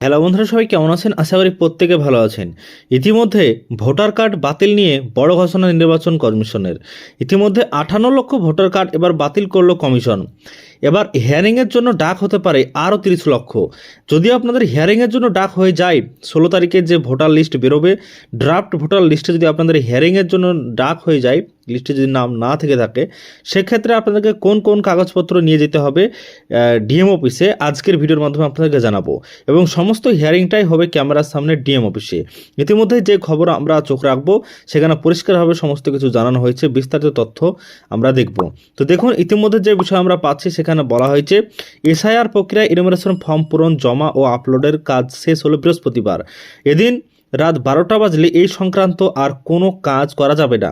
Hello বন্ধুরা, সবাই কেমন আছেন? আশা করি প্রত্যেকে ভালো আছেন। ইতিমধ্যে ভোটার কার্ড বাতিল নিয়ে বড় ঘোষণা নির্বাচন কমিশনের। ইতিমধ্যে আঠান্ন লক্ষ ভোটার কার্ড এবার বাতিল করল কমিশন। এবার হিয়ারিংয়ের জন্য ডাক হতে পারে আরও তিরিশ লক্ষ। যদি আপনাদের হিয়ারিংয়ের জন্য ডাক হয়ে যায়, ষোলো তারিখে যে ভোটার লিস্ট বেরোবে ড্রাফট ভোটার লিস্টে যদি আপনাদের হিয়ারিংয়ের জন্য ডাক হয়ে যায়, লিস্টে যদি নাম না থেকে থাকে, সেক্ষেত্রে আপনাদেরকে কোন কোন কাগজপত্র নিয়ে যেতে হবে ডিএম অফিসে আজকের ভিডিওর মাধ্যমে আপনাদেরকে জানাব। এবং সমস্ত হিয়ারিংটাই হবে ক্যামেরার সামনে ডিএম অফিসে। ইতিমধ্যে যে খবর আমরা চোখ রাখব, সেখানে পরিষ্কারভাবে সমস্ত কিছু জানানো হয়েছে, বিস্তারিত তথ্য আমরা দেখব। তো দেখুন, ইতিমধ্যে যে বিষয় আমরা পাচ্ছি, সেখানে বলা হয়েছে, এসআইআর প্রক্রিয়ায় ইনোমিনেশন ফর্ম পূরণ, জমা ও আপলোডের কাজ শেষ হলো বৃহস্পতিবার। এদিন রাত বারোটা বাজলে এই সংক্রান্ত আর কোনো কাজ করা যাবে না।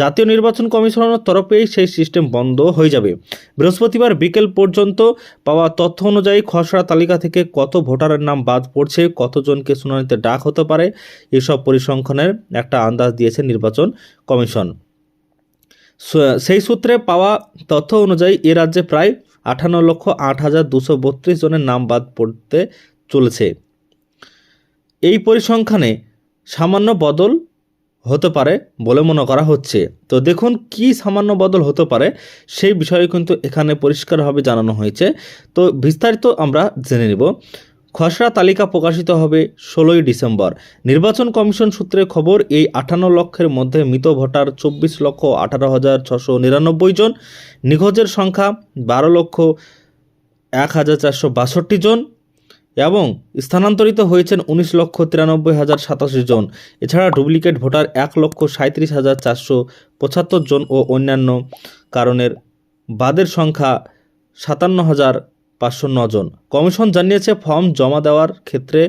জাতীয় নির্বাচন কমিশনের তরফেই সেই সিস্টেম বন্ধ হয়ে যাবে। বৃহস্পতিবার বিকেল পর্যন্ত পাওয়া তথ্য অনুযায়ী খসড়া তালিকা থেকে কত ভোটারের নাম বাদ পড়ছে, কতজনকে শুনানিতে ডাক হতে পারে, এসব পরিসংখ্যানের একটা আন্দাজ দিয়েছে নির্বাচন কমিশন। সেই সূত্রে পাওয়া তথ্য অনুযায়ী এ রাজ্যে প্রায় আটান্ন লক্ষ আট হাজার দুশো বত্রিশ জনের নাম বাদ পড়তে চলেছে। এই পরিসংখ্যানে সামান্য বদল হতে পারে বলে মনে করা হচ্ছে। তো দেখুন কি সামান্য বদল হতে পারে সেই বিষয়ে কিন্তু এখানে পরিষ্কারভাবে জানানো হয়েছে। তো বিস্তারিত আমরা জেনে নেব। খসড়া তালিকা প্রকাশিত হবে ষোলোই ডিসেম্বর। নির্বাচন কমিশন সূত্রে খবর, এই আটান্ন লক্ষের মধ্যে মৃত ভোটার চব্বিশ লক্ষ আঠারো হাজার ছশো নিরানব্বই জন, নিখোঁজের সংখ্যা বারো লক্ষ এক হাজার চারশো বাষট্টি জন এবং স্থানান্তরিত হয়েছেন উনিশ লক্ষ তিরানব্বই হাজার সাতাশি জন। এছাড়া ডুপ্লিকেট ভোটার এক লক্ষ সাঁত্রিশ হাজার চারশো পঁচাত্তর জন ও অন্যান্য কারণের বাদের সংখ্যা সাতান্ন হাজার পাঁচশো জন। কমিশন জানিয়েছে, ফর্ম জমা দেওয়ার ক্ষেত্রে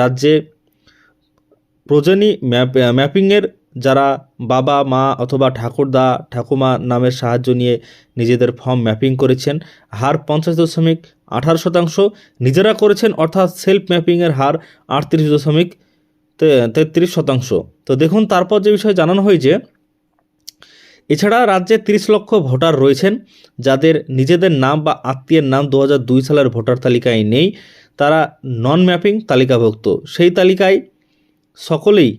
রাজ্যে প্রজনী ম্যাপ ম্যাপিংয়ের যারা বাবা, মা অথবা ঠাকুরদা, ঠাকুমা নামের সাহায্য নিয়ে নিজেদের ফর্ম ম্যাপিং করেছেন, হার পঞ্চাশ দশমিক আঠারো শতাংশ নিজেরা করেছেন, অর্থাৎ সেলফ ম্যাপিংয়ের হার আটত্রিশ দশমিক তেত্রিশ শতাংশ। তো দেখুন, তারপর যে বিষয়ে জানানো হয়েছে এছাড়া রাজ্যে তিরিশ লক্ষ ভোটার রয়েছেন, যাদের নিজেদের নাম বা আত্মীয়ের নাম দু সালের ভোটার তালিকায় নেই, তারা নন ম্যাপিং তালিকাভুক্ত। সেই তালিকায় সকলেই,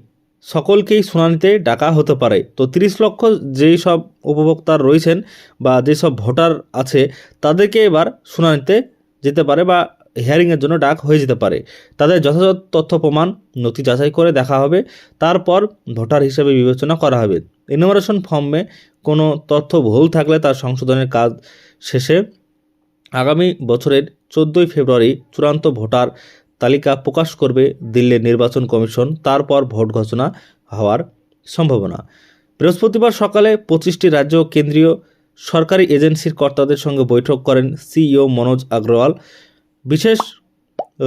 সকলকেই শুনানিতে ডাকা হতে পারে। তো তিরিশ লক্ষ যেই সব উপভোক্তার রয়েছেন বা যেসব ভোটার আছে, তাদেরকে এবার শুনানিতে যেতে পারে বা হিয়ারিংয়ের জন্য ডাক হয়ে যেতে পারে। তাদের যথাযথ তথ্য প্রমাণ নথি যাচাই করে দেখা হবে, তারপর ভোটার হিসেবে বিবেচনা করা হবে। ইনোমারেশন ফর্মে কোনো তথ্য ভুল থাকলে তার সংশোধনের কাজ শেষে আগামী বছরের চোদ্দোই ফেব্রুয়ারি চূড়ান্ত ভোটার তালিকা প্রকাশ করবে দিল্লির নির্বাচন কমিশন। তারপর ভোট ঘোষণা হওয়ার সম্ভাবনা। বৃহস্পতিবার সকালে পঁচিশটি রাজ্য কেন্দ্রীয় সরকারি এজেন্সির কর্তাদের সঙ্গে বৈঠক করেন সিইও মনোজ আগরওয়াল। বিশেষ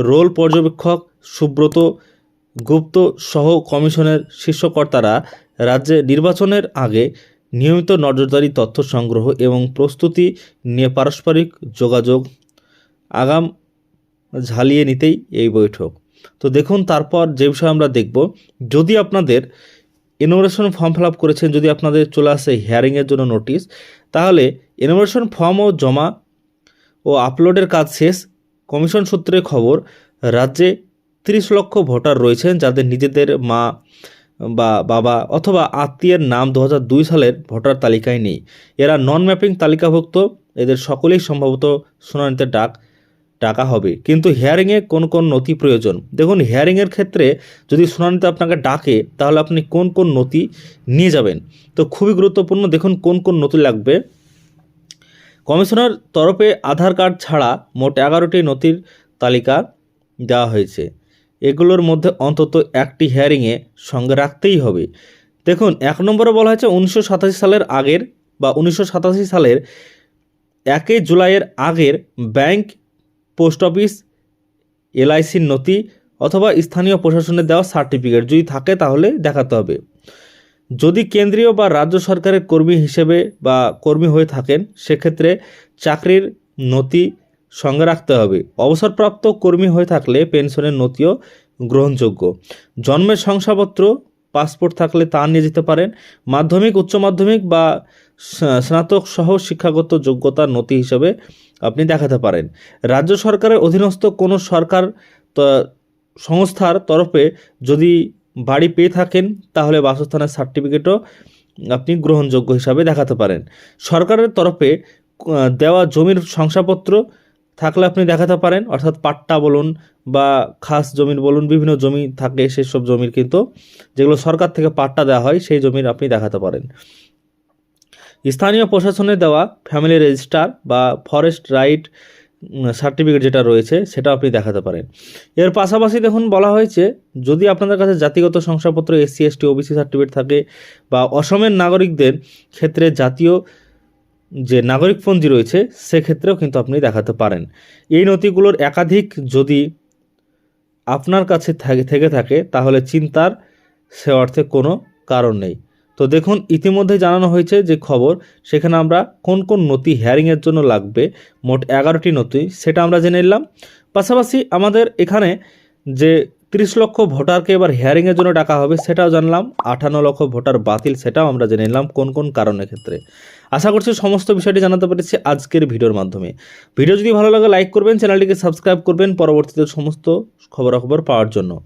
রোল পর্যবেক্ষক সুব্রত গুপ্ত সহ কমিশনের শীর্ষকর্তারা রাজ্যে নির্বাচনের আগে নিয়মিত নজরদারি, তথ্য সংগ্রহ এবং প্রস্তুতি নিয়ে পারস্পরিক যোগাযোগ আগাম ঝালিয়ে নিতেই এই বৈঠক। তো দেখুন, তারপর যে বিষয়ে আমরা দেখব। যদি আপনাদের ইনোভেশন ফর্ম ফিল আপ করেছেন, যদি আপনাদের চলে আসে হিয়ারিংয়ের জন্য নোটিশ, তাহলে ইনোভেশন ফর্মও জমা ও আপলোডের কাজ শেষ। কমিশন সূত্রে খবর, রাজ্যে তিরিশ লক্ষ ভোটার রয়েছেন যাদের নিজেদের মা বা বাবা অথবা আত্মীয়ের নাম দু সালের ভোটার তালিকায় নেই। এরা নন ম্যাপিং তালিকাভুক্ত। এদের সকলেই সম্ভবত শুনানিতে ডাক, ডাকা হবে। কিন্তু হিয়ারিংয়ে কোন কোন নথি প্রয়োজন? দেখুন হিয়ারিংয়ের ক্ষেত্রে যদি শুনানিতে আপনাকে ডাকে, তাহলে আপনি কোন কোন নথি নিয়ে যাবেন? তো খুবই গুরুত্বপূর্ণ, দেখুন কোন কোন নথি লাগবে। কমিশনার তরফে আধার কার্ড ছাড়া মোট এগারোটি নথির তালিকা দেওয়া হয়েছে। এগুলোর মধ্যে অন্তত একটি হিয়ারিংয়ে সঙ্গে রাখতেই হবে। দেখুন, এক নম্বরে বলা হয়েছে উনিশশো সাতাশি সালের আগের বা উনিশশো সাতাশি সালের একই জুলাইয়ের আগের ব্যাংক, পোস্ট অফিস এলআইসির নথি অথবা স্থানীয় প্রশাসনের দেওয়া সার্টিফিকেট যদি থাকে তাহলে দেখাতে হবে। যদি কেন্দ্রীয় বা রাজ্য সরকারের কর্মী হিসেবে বা কর্মী হয়ে থাকেন, সেক্ষেত্রে চাকরির নথি সঙ্গে রাখতে হবে। অবসরপ্রাপ্ত কর্মী হয়ে থাকলে পেনশনের নথিও গ্রহণযোগ্য। জন্মের শংসাপত্র, পাসপোর্ট থাকলে তা নিয়ে যেতে পারেন। মাধ্যমিক, উচ্চ মাধ্যমিক বা স্নাতক সহ শিক্ষাগত যোগ্যতার নথি হিসেবে আপনি দেখাতে পারেন। রাজ্য সরকারের অধীনস্থ কোনো সরকার সংস্থার তরফে যদি বাড়ি পেয়ে থাকেন, তাহলে বাসস্থানের সার্টিফিকেটও আপনি গ্রহণযোগ্য হিসাবে দেখাতে পারেন। সরকারের তরফে দেওয়া জমির শংসাপত্র থাকলে আপনি দেখাতে পারেন, অর্থাৎ পাট্টা বলুন বা খাস জমির বলুন, বিভিন্ন জমি থাকে সেসব জমির কিন্তু, যেগুলো সরকার থেকে পাট্টা দেওয়া হয়, সেই জমির আপনি দেখাতে পারেন। স্থানীয় প্রশাসনের দেওয়া ফ্যামিলি রেজিস্টার বা ফরেস্ট রাইট সার্টিফিকেট যেটা রয়েছে, সেটা আপনি দেখাতে পারেন। এর পাশাপাশি দেখুন, বলা হয়েছে, যদি আপনাদের কাছে জাতিগত শংসাপত্র, এসসি, এসটি, ওবিসি সার্টিফিকেট থাকে বা অসমের নাগরিকদের ক্ষেত্রে জাতীয় যে নাগরিকপঞ্জি রয়েছে, সেক্ষেত্রেও কিন্তু আপনি দেখাতে পারেন। এই নথিগুলোর একাধিক যদি আপনার কাছে থেকে, থাকে তাহলে চিন্তার সে অর্থে কোনো কারণ নেই। তো দেখুন, ইতিমধ্যে জানানো হয়েছে যে খবর, সেখানে আমরা কোন কোন নথি হেয়ারিংয়ের জন্য লাগবে, মোট এগারোটি নথি, সেটা আমরা জেনে নিলাম। পাশাপাশি আমাদের এখানে যে তিরিশ লক্ষ ভোটারকে এবার হিয়ারিংয়ের জন্য ডাকা হবে, সেটাও জানলাম। আঠান্ন লক্ষ ভোটার বাতিল, সেটাও আমরা জেনে নিলাম কোন কোন কারণের ক্ষেত্রে। আশা করছি সমস্ত বিষয়টি জানাতে পেরেছি আজকের ভিডিওর মাধ্যমে। ভিডিও যদি ভালো লাগে লাইক করবেন, চ্যানেলটিকে সাবস্ক্রাইব করবেন। পরবর্তীতে সমস্ত খবরাখবর পাওয়ার জন্য।